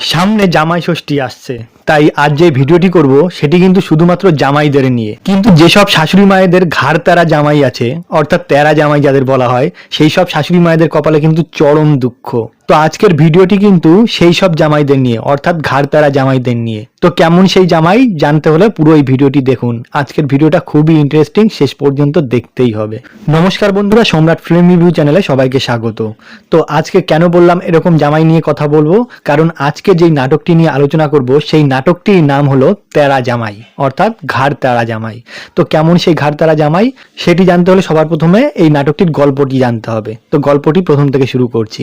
সামনে জামাই ষষ্ঠী আসছে। তাই আজ যে ভিডিওটি করব, সেটি কিন্তু শুধুমাত্র জামাইদের নিয়ে। কিন্তু যেসব শাশুড়ি মায়েদের ঘাড় তেরা জামাই আছে, অর্থাৎ তেরা জামাই যাদের বলা হয়, সেই সব শাশুড়ি মায়েদের কপালে কিন্তু চরম দুঃখ। তো আজকের ভিডিওটি কিন্তু সেই সব জামাইদের নিয়ে, অর্থাৎ ঘাড় তেরা জামাইদের নিয়ে। তো কেমন সেই জামাই, জানতে হলে পুরো এই ভিডিওটি দেখুন। আজকের ভিডিওটা খুবই ইন্টারেস্টিং শেষ পর্যন্ত দেখতেই হবে। নমস্কার বন্ধুরা, সম্রাট ফিল্ম রিভিউ চ্যানেলে সবাইকে স্বাগত। তো আজকে কেন বললাম এরকম জামাই নিয়ে কথা বলব? কারণ আজকে যেই নাটকটি নিয়ে আলোচনা করব, সেই নাটকটির নাম হলো তেরা জামাই, অর্থাৎ ঘাড় তেরা জামাই। তো কেমন সেই ঘাড় তেরা জামাই, সেটি জানতে হলে সবার প্রথমে এই নাটকটির গল্পটি জানতে হবে। তো গল্পটি প্রথম থেকে শুরু করছি।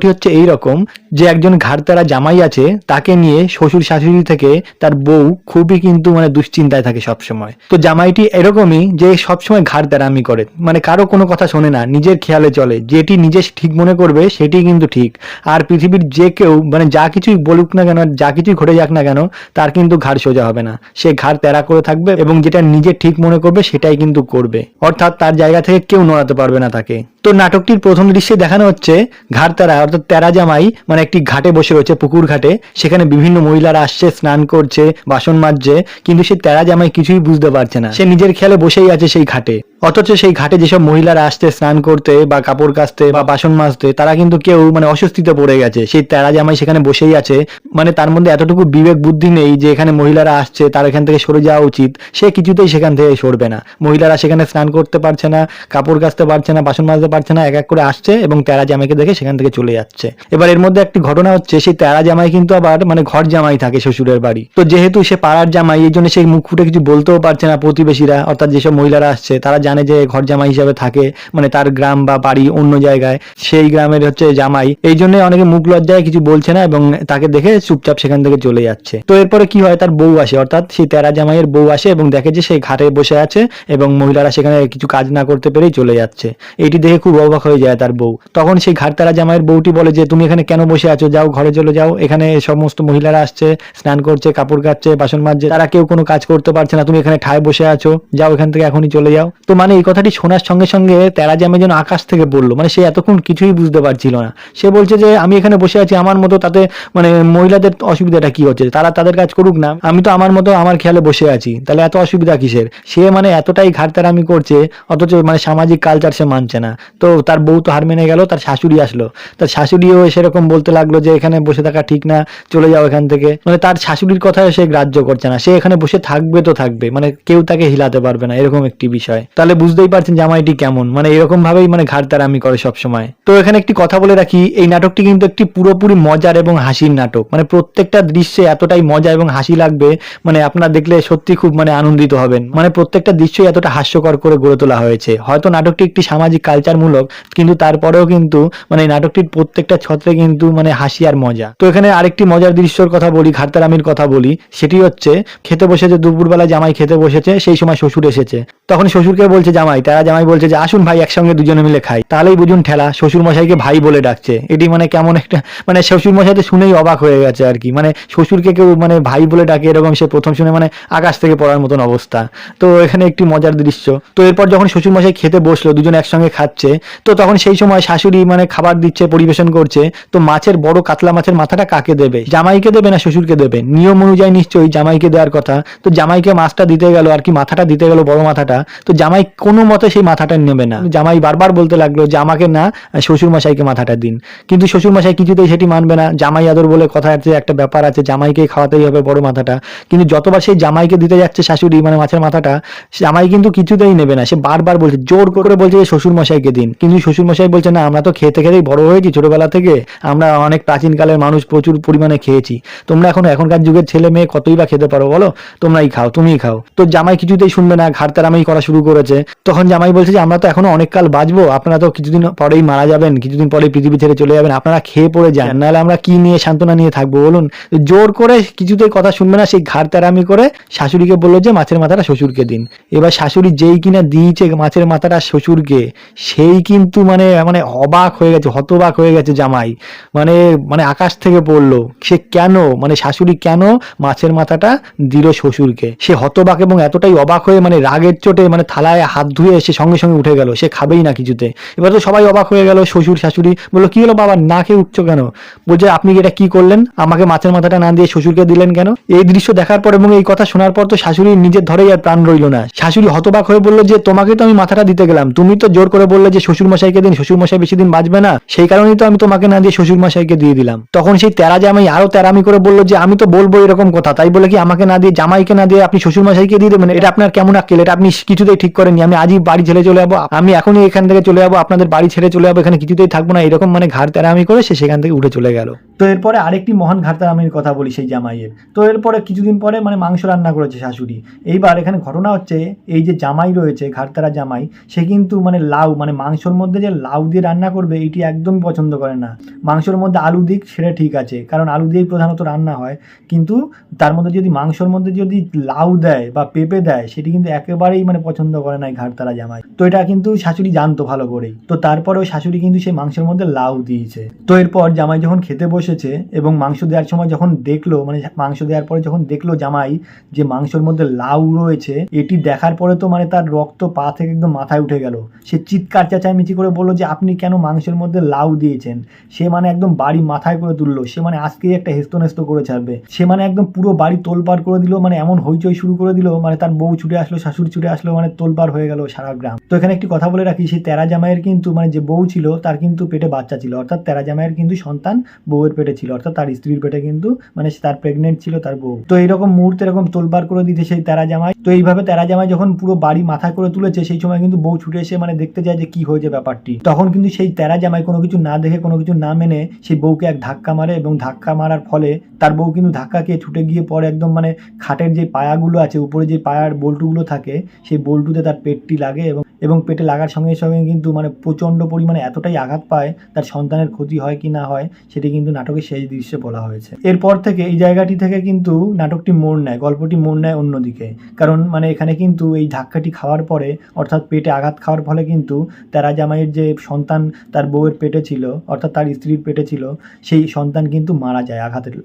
গল্পটি হচ্ছে এই রকম যে একজন ঘাড় তেরা জামাই আছে, তাকে নিয়ে শ্বশুর শাশুড়ি থেকে তার বউ খুবই কিন্তু মানে দুশ্চিন্তায় থাকে সবসময়। তো জামাইটি এরকমই যে সবসময় ঘাড় তেরামি করে। মানে কারও কোনো কথা শোনে না, নিজের খেয়ালে চলে। যেটি নিজে ঠিক মনে করবে, সেটি কিন্তু ঠিক। আর পৃথিবীর যে কেউ মানে যা কিছুই বলুক না কেন, যা কিছুই ঘটে যাক না কেন, তার কিন্তু ঘাড় সোজা হবে না। সে ঘাড় তেরা করে থাকবে এবং যেটা নিজে ঠিক মনে করবে, সেটাই কিন্তু করবে। অর্থাৎ তার জায়গা থেকে কেউ নড়াতে পারবে না তাকে। তো নাটকটির প্রথম দৃশ্যে দেখানো হচ্ছে ঘাট তেরা অর্থাৎ তেরা জামাই মানে একটি ঘাটে বসে রয়েছে, পুকুর ঘাটে। সেখানে বিভিন্ন মহিলারা আসছে, স্নান করছে, বাসন মাজছে, কিন্তু সে তেরা জামাই কিছুই বুঝতে পারছে না। সে নিজের খেয়ালে বসেই আছে সেই ঘাটে। অথচ সেই ঘাটে যেসব মহিলারা আসছে, স্নান করতে বা কাপড় কাচতে বা বাসন মাজতে, তারা কিন্তু কেউ মানে অস্বস্তিতে পড়ে গেছে। সেই তেরা জামাই সেখানে বসেই আছে। মানে তার মধ্যে এতটুকু বিবেক বুদ্ধি নেই যে এখানে মহিলারা আসছে, তার এখান থেকে সরে যাওয়া উচিত। সে কিছুতেই সেখান থেকে সরবে না। মহিলারা সেখানে স্নান করতে পারছে না, কাপড় কাচতে পারছে না, বাসন মাজতে পারছে না, এক এক করে আসছে এবং তেরা জামাইকে দেখে সেখান থেকে চলে যাচ্ছে। এবার এর মধ্যে একটি ঘটনা হচ্ছে, সেই তেরা জামাই কিন্তু আবার মানে ঘর জামাই থাকে শ্বশুরের বাড়ি। তো যেহেতু সে পাড়ার জামাই, এই জন্য সেই মুখ ফুটে কিছু বলতেও পারছে না প্রতিবেশীরা। অর্থাৎ যেসব মহিলারা আসছে, তারা জানে যে ঘর জামাই হিসাবে থাকে মানে তার গ্রাম বা বাড়ি অন্য জায়গায়। সেই গ্রামের হচ্ছে জামাই। এই জন্য অনেকে মুখ লজ্জায় কিছু বলছে না এবং তাকে দেখে চুপচাপ সেখান থেকে চলে যাচ্ছে। তো এরপরে কি হয়? তার বউ আসে। অর্থাৎ সেই তেরা জামাইয়ের বউ আসে এবং দেখে যে সে ঘাটে বসে আছে এবং মহিলারা সেখানে কিছু কাজ না করতে পেরেই চলে যাচ্ছে। এটি দেখে খুব অবাক হয়ে যায় তার বউ। তখন সেই ঘাট তেরা জামাইয়ের বউটি বলে যে তুমি এখানে কেন বসে আছো? যাও, ঘরে চলে যাও। এখানে সমস্ত মহিলারা আসছে, স্নান করছে, কাপড় কাচ্ছে, বাসন মাজছে। তারা কেউ কোনো কাজ করতে পারছে না। তুমি এখানে ঠায় বসে আছো। যাও এখান থেকে এখনই চলে যাও। তো মানে এই কথাটি শোনার সঙ্গে সঙ্গে তেরা জামাই যেন আকাশ থেকে পড়ল মানে সে এতক্ষণ কিছুই বুঝতে পারছিল না। সে বলছে যে, আমি এখানে বসে আছি আমার মতো, তাতে মানে মহিলাদের অসুবিধাটা কি হচ্ছে? তারা তাদের কাজ করুক না, আমি তো আমার মতো আমার খেয়ালে বসে আছি। তাহলে এত অসুবিধা কিসের? সে মানে এতটাই ঘাটতারামি করছে, অথচ মানে সামাজিক কালচার সে মানছে না। তো তার বউ তো হার মেনে গেল, তার শাশুড়ি আসলো। তার শাশুড়িও সেরকম বলতে লাগল যে এখানে বসে থাকা ঠিক না, চলে যাও এখান থেকে। মানে তার শাশুড়ির কথা সে গ্রাহ্য করছে না। সে এখানে বসে থাকবে তো থাকবে। মানে কেউ তাকে হিলাতে পারবে না, এরকম একটি বিষয়। তাহলে বুঝতেই পারছেন জামাইটি কেমন। মানে এরকম ভাবেই মানে ঘাটতারামি করে সব সময় তো এখানে একটি কথা বলে রাখি, এই নাটকটি কিন্তু একটি পুরোপুরি মজার এবং হাসির নাটক। মানে প্রত্যেকটা দৃশ্যে এতটাই মজা এবং হাসি লাগবে মানে আপনারা দেখলে সত্যি খুব মানে আনন্দিত হবেন। মানে প্রত্যেকটা দৃশ্যই এতটা হাস্যকর করে গড়ে তোলা হয়েছে। হয়তো নাটকটি একটি সামাজিক কালচারমূলক কিন্তু তারপরেও কিন্তু মানে নাটকটির প্রত্যেকটা ছত্রে কিন্তু মানে হাসি আর মজা। তো এখানে আরেকটি মজার দৃশ্যর কথা বলি ঘাটতারামির কথা বলি, সেটি হচ্ছে খেতে বসেছে, দুপুরবেলা জামাই খেতে বসেছে, সেই সময় শ্বশুর এসেছে। তখন শ্বশুরকে বলছে জামাই, তারা জামাই বলছে যে, আসুন ভাই, একসঙ্গে দুজনে মিলে খাই। তাহলেই বুঝুন ঠেলা শ্বশুর মশাইকে ভাই বলে ডাকছে। এটি মানে কেমন একটা মানে শ্বশুর মশাই তো শুনেই অবাক হয়ে গেছে আর কি। মানে শ্বশুরকে কেউ মানে ভাই বলে ডাকে এরকম, সে প্রথম শুনে মানে আকাশ থেকে পড়ার মতন অবস্থা। তো এখানে একটি মজার দৃশ্য। তো এরপর যখন শ্বশুর মশাই খেতে বসল, দুজন একসঙ্গে খাচ্ছে, তো তখন সেই সময় শাশুড়ি মানে খাবার দিচ্ছে পরিবেশন করছে, তো মাছের বড় কাতলা মাছের মাথাটা কাকে দেবে? জামাইকে দেবে না শ্বশুরকে দেবে? নিয়ম অনুযায়ী নিশ্চয়ই জামাইকে দেওয়ার কথা। তো জামাইকে মাছটা দিতে গেল আর কি মাথাটা দিতে গেল বড় মাথাটা, তো জামাই কোনো মতে সেই মাথাটা নেবে না। জামাই বারবার বলতে লাগল যে আমাকে না শ্বশুর মশাইকে মাথাটা দিন। কিন্তু শ্বশুর মশাই কিছুতেই সেটি মানবে না। জামাই আদর বলে কথা আছে, একটা ব্যাপার আছে, জামাইকে খাওয়াতেই হবে বড় মাথাটা। কিন্তু যতবার সেই জামাইকে দিতে যাচ্ছে শাশুড়ি মানে মাছের মাথাটা, জামাই কিন্তু কিছুতেই নেবে না। সে বারবার বলছে, জোর করে বলছে যে শ্বশুর মশাইকে দিন। কিন্তু শ্বশুর মশাই বলছে, না, আমরা তো খেতে খেতেই বড় হয়েছি ছোটবেলা থেকে আমরা অনেক প্রাচীনকালের মানুষ প্রচুর পরিমাণে খেয়েছি। তোমরা এখন এখনকার যুগের ছেলে মেয়ে কতই বা খেতে পারো বলো? তোমরাই খাও তুমিই খাও। তো জামাই কিছুতেই শুনবে না ঘাড়তারামাই করা শুরু করেছে। তখন জামাই বলছে যে আমরা তো এখনও অনেক কাল বাঁচবো আপনারা তো কিছুদিন পরেই মারা যাবেন কিছুদিন পরে পৃথিবী ছেড়ে চলে যাবেন আপনারা খেয়ে পড়ে যান নাহলে আমরা কি নিয়ে সান্ত্বনা নিয়ে থাকব বলুন? জোর করে কিছুতেই কথা শুনবে না সেই ঘাড় তেরামি করে শাশুড়িকে বলল যে মাছের মাথাটা শ্বশুরকে দিন। এবার শাশুড়ি যেই কিনা দিয়েছে মাছের মাথাটা শ্বশুরকে সেই কিন্তু মানে মানে অবাক হয়ে গেছে হতবাক হয়ে হয়ে গেছে জামাই। মানে মানে আকাশ থেকে পড়ল। সে কেন? মানে শাশুড়ি কেন মাছের মাথাটা দিল শ্বশুরকে? সে হতবাক এবং এতটাই অবাক হয়ে মানে রাগের চোটে মানে থালায় হাত ধুয়ে সে সঙ্গে সঙ্গে উঠে গেল। সে খাবেই না কিছুতে। এবার তো সবাই অবাক হয়ে গেল, শ্বশুর, শাশুড়ি। বলল, কি হলো বাবা? না খেয়ে উঠছো কেন? বলছে, আপনি এটা কি করলেন? আমাকে মাছের মাথাটা না দিয়ে শ্বশুরকে দিলেন কেন? এই দৃশ্য দেখার পর এবং এই কথা শোনার পর তো শাশুড়ি নিজের ধরেই আর প্রাণ রইল না। শাশুড়ি হতবাক হয়ে বলল যে, তোমাকে তো আমি মাথাটা দিতে গেলাম। তুমি তো জোর করে বললে যে শ্বশুর মশাইকে দিন শ্বশুর মশাই বেশি দিন বাঁচবে না। সেই কারণেই তো আমি তোমাকে না দিয়ে শ্বশুর মশাইকে দিয়ে দিলাম। তখন সেই তেরা জামাই আরও তেরামি করে বলল যে, আমি তো বলব এরকম কথা। তাই বলে কি, আমাকে না দিয়ে, জামাইকে না দিয়ে আপনি শ্বশুর মশাইকে দিয়ে দেবেন? এটা আপনার কেমন আকেল এটা আপনি কিছুতেই ঠিক করেননি। আমি আজই বাড়ি ছেড়ে চলে যাব। আমি এখনই এখান থেকে চলে যাব। আপনাদের বাড়ি ছেড়ে চলে যাব। এখানে কিছুতেই থাকব না। এরকম মানে ঘাড় তেরামি করে সে সেখান থেকে উঠে চলে গেল। তো এরপরে আরেকটি মহান ঘাড়তারামির কথা বলি সেই জামাইয়ের। তো এরপরে কিছুদিন পরে মানে মাংস রান্না করেছে শাশুড়ি। এইবার এখানে ঘটনা হচ্ছে, এই যে জামাই রয়েছে ঘাড়তারা জামাই, সে কিন্তু মানে লাউ মানে মাংসর মধ্যে যে লাউ দিয়ে রান্না করবে, এটি একদম পছন্দ করে না। মাংসর মধ্যে আলু দিক সেটা ঠিক আছে, কারণ আলু দিয়েই প্রধানত রান্না হয়। কিন্তু তার মধ্যে যদি মাংসর মধ্যে যদি লাউ দেয় বা পেঁপে দেয়, সেটি কিন্তু একেবারেই মানে পছন্দ করে না এই ঘাড়তারা জামাই। তো এটা কিন্তু শাশুড়ি জানতো ভালো করেই। তো তারপরেও শাশুড়ি কিন্তু সেই মাংসের মধ্যে লাউ দিয়েছে। তো এরপর জামাই যখন খেতে বসেছে এবং মাংস দেওয়ার সময় যখন দেখল মানে মাংস দেওয়ার পরে যখন দেখল জামাই যে মাংসের মধ্যে লাউ রয়েছে, এটি দেখার পরে তো মানে তার রক্ত পা থেকে একদম মাথায় উঠে গেল। সে চিৎকার চেঁচামেচি করে বলল যে, আপনি কেন মাংসের মধ্যে লাউ দিয়েছেন? সে মানে একদম বাড়ি মাথায় করে তুললো। সে মানে আজকেই একটা হেস্ত নেস্ত করে ছাড়বে। সে মানে একদম পুরো বাড়ি তোলপাড় করে দিল মানে এমন হইচই শুরু করে দিল মানে তার বউ ছুটে আসলো, শাশুড়ি ছুটে আসলো মানে তোলপাড় হয়ে গেল সারা গ্রাম। তো এখানে একটি কথা বলে রাখি সেই তেরা জামাইয়ের কিন্তু মানে যে বউ ছিল, তার কিন্তু পেটে বাচ্চা ছিল। অর্থাৎ তেরা জামাইয়ের কিন্তু সন্তান বউয়ের পেটে ছিল, অর্থাৎ তার স্ত্রীর পেটে কিন্তু মানে তার প্রেগনেন্ট ছিল তার বউ। তো এইরকম মুহূর্তে এরকম তোলপাড় করে দিতে সেই তেরা জামাই। তো এইভাবে তেরা জামাই যখন পুরো বাড়ি মাথায় করে তুলেছে, সেই সময় কিন্তু বউ ছুটে এসে মানে দেখতে যায় যে কি হয়েছে ব্যাপারটি। তখন কিন্তু সেই তেরা জামাই কোনো কিছু না দেখে, কোনো কিছু না মেনে সেই বউকে এক ধাক্কা মারে এবং ধাক্কা মারার ফলে তার বউ কিন্তু ধাক্কা খেয়ে ছুটে গিয়ে পরে একদম মানে খাটের যে পায়াগুলো আছে, উপরে যে পায়ার বল্টুগুলো থাকে, সেই বল্টুতে তার পেটটি লাগে এবং এবং পেটে লাগার সঙ্গে সঙ্গে কিন্তু মানে প্রচণ্ড পরিমাণে এতটাই আঘাত পায়, তার সন্তানের ক্ষতি হয় কি না হয়, সেটি কিন্তু নাটকের শেষ দৃশ্যে বলা হয়েছে। এরপর থেকে এই জায়গাটি থেকে কিন্তু নাটকটি মোড় নেয়, গল্পটি মোড় নেয় অন্যদিকে। কারণ মানে এখানে কিন্তু এই ধাক্কাটি খাওয়ার পরে, অর্থাৎ পেটে আঘাত খাওয়ার ফলে কিন্তু তারা জামাইয়ের যে সন্তান তার বউয়ের পেটে ছিল, অর্থাৎ তার স্ত্রীর পেটে ছিল, সেই সন্তান কিন্তু মারা যায় আঘাতের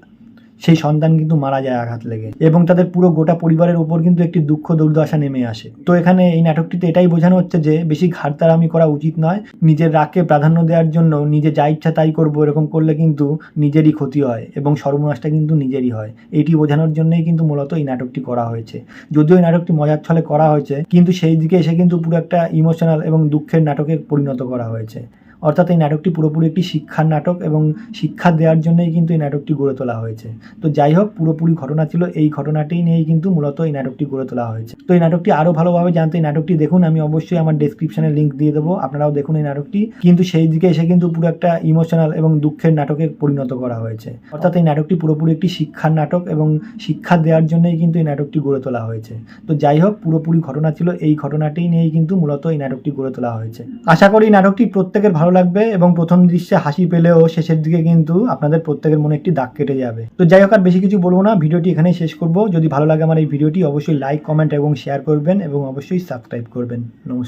সেই সন্তান কিন্তু মারা যায় আঘাত লেগে। এবং তাদের পুরো গোটা পরিবারের উপর কিন্তু একটি দুঃখ দুর্দশা নেমে আসে। তো এখানে এই নাটকটিতে এটাই বোঝানো হচ্ছে যে, বেশি ঘাড়তারামি করা উচিত নয়। নিজের রাগকে প্রাধান্য দেওয়ার জন্য নিজে যা ইচ্ছা তাই করব, এরকম করলে কিন্তু নিজেরই ক্ষতি হয় এবং সর্বনাশটা কিন্তু নিজেরই হয়। এটি বোঝানোর জন্যই কিন্তু মূলত এই নাটকটি করা হয়েছে। যদিও এই নাটকটি মজার ছলে করা হয়েছে, কিন্তু সেই দিকে এসে কিন্তু পুরো একটা ইমোশনাল এবং দুঃখের নাটকে পরিণত করা হয়েছে। অর্থাৎ এই নাটকটি পুরোপুরি একটি শিক্ষার নাটক এবং শিক্ষা দেওয়ার জন্যই কিন্তু এই নাটকটি গড়ে তোলা হয়েছে। তো যাই হোক, পুরোপুরি ঘটনা ছিল, এই ঘটনাটি নিয়েই কিন্তু মূলত এই নাটকটি গড়ে তোলা হয়েছে। তো এই নাটকটি আরও ভালোভাবে জানতে এই নাটকটি দেখুন, আমি অবশ্যই আমার ডেসক্রিপশনে লিঙ্ক দিয়ে দেবো, আপনারাও দেখুন এই নাটকটি। কিন্তু সেই দিকে এসে কিন্তু পুরো একটা ইমোশনাল এবং দুঃখের নাটকে পরিণত করা হয়েছে। অর্থাৎ এই নাটকটি পুরোপুরি একটি শিক্ষার নাটক এবং শিক্ষা দেওয়ার জন্যই কিন্তু এই নাটকটি গড়ে তোলা হয়েছে। তো যাই হোক, পুরোপুরি ঘটনা ছিল, এই ঘটনাটি নিয়েই কিন্তু মূলত এই নাটকটি গড়ে তোলা হয়েছে। আশা করি নাটকটি প্রত্যেকের ভালো লাগবে এবং প্রথম দৃশ্যে হাসি পেলেও শেষের দিকে কিন্তু আপনাদের প্রত্যেকের মনে একটি দাগ কেটে যাবে। তো যাই হোক, আর বেশি কিছু বলব না, ভিডিওটি এখানেই শেষ করব। যদি ভালো লাগে আমার এই ভিডিওটি, অবশ্যই লাইক কমেন্ট এবং শেয়ার করবেন এবং অবশ্যই সাবস্ক্রাইব করবেন। নমস্কার।